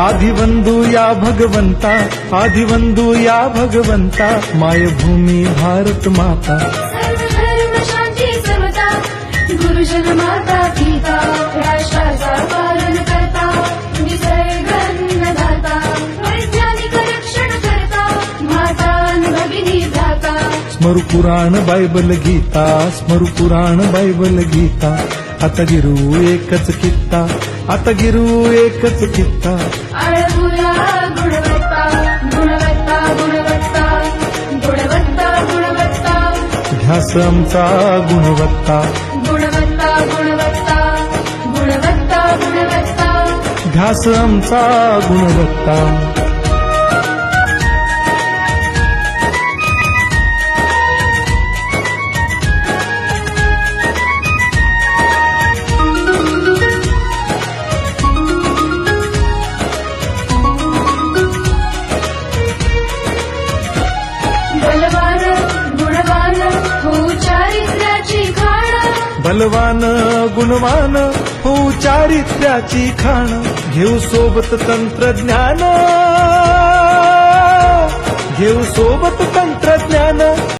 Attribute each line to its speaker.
Speaker 1: आदिवंदू या भगवंता आदिवंदू या भगवंता मायभूमी भारत माता।
Speaker 2: शांती समता गुरुजन माता पिता राष्ट्राचा पालन करता निसर्गन्नदाता वैज्ञानिक रक्षण करता माता अन भगिनी भ्राता
Speaker 1: स्मरू पुराण बायबल गीता स्मरू पुराण बायबल गीता। आता गिरू एकच कित्ता आता गिरू एकच कित्ता.
Speaker 2: आळमुला गुणवत्ता गुणवत्ता गुणवत्ता गुणवत्ता गुणवत्ता.
Speaker 1: ध्यास आमचा गुणवत्ता.
Speaker 2: गुणवत्ता गुणवत्ता गुणवत्ता गुणवत्ता.
Speaker 1: ध्यास आमचा गुणवत्ता.
Speaker 2: गुणवान चारित्र्याची खाण.
Speaker 1: बलवान गुणवान हो चारित्र्याची खाण. घेऊ सोबत तंत्रज्ञान. घेऊ सोबत तंत्रज्ञान.